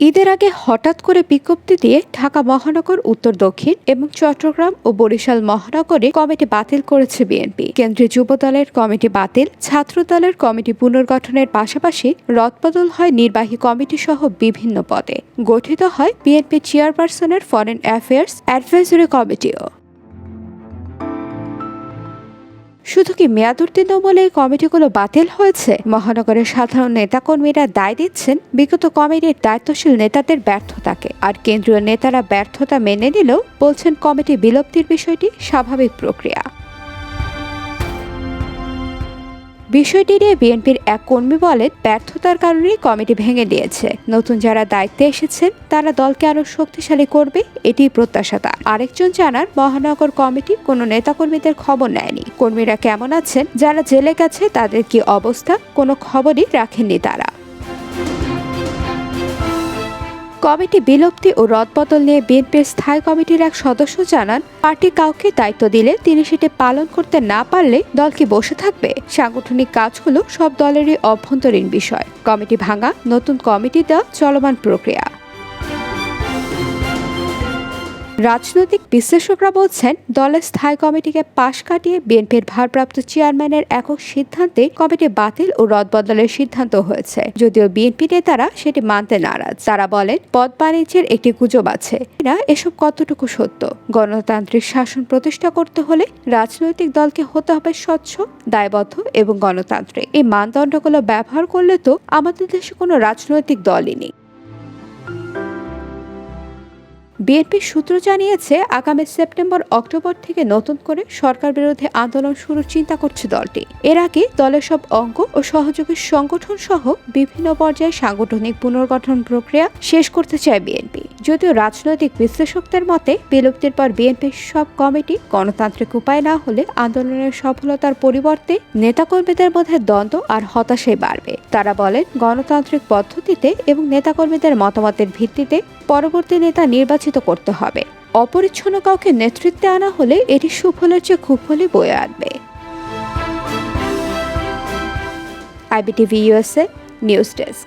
ঈদের আগে হঠাৎ করে বিজ্ঞপ্তি দিয়ে ঢাকা মহানগর, উত্তর দক্ষিণ এবং চট্টগ্রাম ও বরিশাল মহানগরে কমিটি বাতিল করেছে বিএনপি। কেন্দ্রীয় যুব দলের কমিটি বাতিল, ছাত্র দলের কমিটি পুনর্গঠনের পাশাপাশি রদবদল হয় নির্বাহী কমিটি সহ বিভিন্ন পদে। গঠিত হয় বিএনপি চেয়ারপারসনের ফরেন অ্যাফেয়ার্স অ্যাডভাইজরি কমিটিও। শুধু কি মেয়াদ উত্তীর্ণ বলে কমিটিগুলো বাতিল হয়েছে? মহানগরের সাধারণ নেতাকর্মীরা দায় দিচ্ছেন। বিগত কমিটির দায়িত্বশীল নেতাদের ব্যর্থতাকে। আর কেন্দ্রীয় নেতারা ব্যর্থতা মেনে নিলেও বলছেন কমিটি বিলুপ্তির বিষয়টি স্বাভাবিক প্রক্রিয়া। বিষয়টি নিয়ে বিএনপির এক কর্মী বলেন ব্যর্থতার কারণে কমিটি ভেঙে দিয়েছে। নতুন যারা দায়িত্বে এসেছেন, তারা দলকে আরও শক্তিশালী করবে, এটি প্রত্যাশা তার আরেকজন জানান, মহানগর কমিটি কোনো নেতাকর্মীদের খবর নেয়নি। কর্মীরা কেমন আছেন, যারা জেলে গেছে, তাদের কি অবস্থা? কোনো খবরই রাখেননি তারা। কমিটি বিলুপ্তি ও রদবদল নিয়ে বিএনপির স্থায়ী কমিটির এক সদস্য জানান, পার্টি কাউকে দায়িত্ব দিলে তিনি সেটি পালন করতে না পারলে দল কি বসে থাকবে? সাংগঠনিক কাজগুলো সব দলেরই অভ্যন্তরীণ বিষয়। কমিটি ভাঙা, নতুন কমিটি দেওয়া চলমান প্রক্রিয়া। রাজনৈতিক বিশ্লেষকরা বলছেন, দলের স্থায়ী কমিটিকে পাশ কাটিয়ে বিএনপির ভারপ্রাপ্ত চেয়ারম্যানের একক সিদ্ধান্তে কমিটি বাতিল ও রদবদলের সিদ্ধান্ত হয়েছে। যদিও বিএনপি নেতারা সেটি মানতে নারাজ। তারা বলেন, পদ বাণিজ্যের একটি গুজব আছে। না এসব কতটুকু সত্য? গণতান্ত্রিক শাসন প্রতিষ্ঠা করতে হলে রাজনৈতিক দলকে হতে হবে স্বচ্ছ, দায়বদ্ধ এবং গণতান্ত্রিক। এই মানদণ্ডগুলো ব্যবহার করলে তো আমাদের দেশে কোনো রাজনৈতিক দলই নেই। বিএনপির সূত্র জানিয়েছে, আগামী সেপ্টেম্বর, অক্টোবর থেকে নতুন করে সরকার বিরোধী আন্দোলন শুরুর চিন্তা করছে দলটি। এর আগে দলের সব অঙ্গ ও সহযোগী সংগঠন সহ বিভিন্ন পর্যায়ে সাংগঠনিক পুনর্গঠন প্রক্রিয়া শেষ করতে চায় বিএনপি। যদিও রাজনৈতিক বিশ্লেষকদের মতে, বিলুপ্তির পর বিএনপির সব কমিটি গণতান্ত্রিক উপায় না হলে আন্দোলনের সফলতার পরিবর্তে নেতাকর্মীদের মধ্যে দ্বন্দ্ব আর হতাশাই বাড়বে। তারা বলেন, গণতান্ত্রিক পদ্ধতিতে এবং নেতাকর্মীদের মতামতের ভিত্তিতে পরবর্তী নেতা নির্বাচিত করতে হবে। অপরিচ্ছন্ন কাউকে নেতৃত্বে আনা হলে এটি সুফলের চেয়ে কুফলে বয়ে আনবে। IBTV USA news desk.